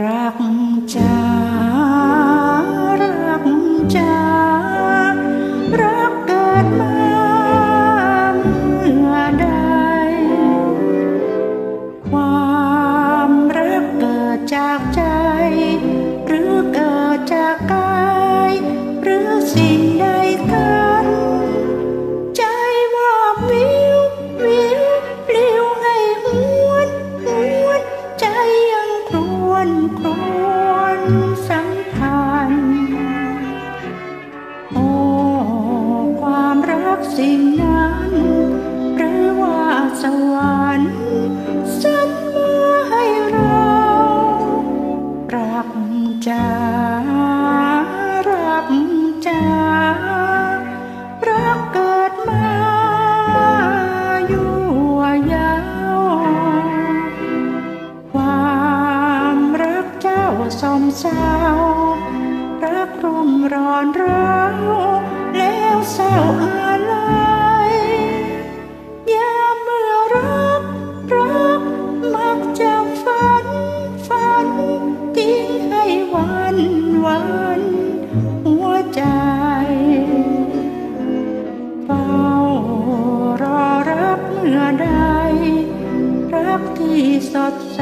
รักจ้ารักจ้ารักเกิดมาเมื่อใดความรักเกิดจากใจ หรือเกิดจากกาย เศร้ารักรุ่มร้อนร้าวแล้วเศร้าอะไรยามเมื่อรักรักมักจะฝันฝันทิ้งให้วันวันหัวใจเฝ้ารอรักเมื่อใดรักที่สดใส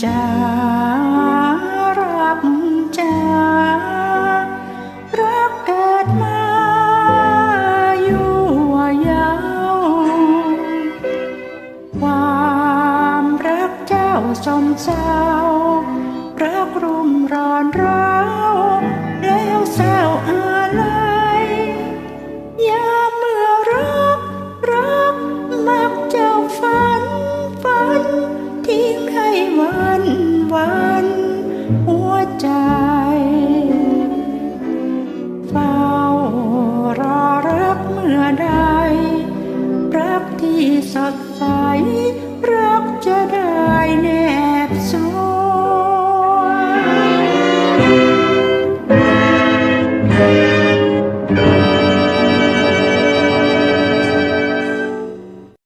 จารับจารักเกิดมาอยู่ยาวความรักเจ้าสมเจ้ารักรุ่มร้อนร้า วันวันหัวใจ เฝ้ารอรักเมื่อใด รักที่สดใส รักจะได้เนื้อ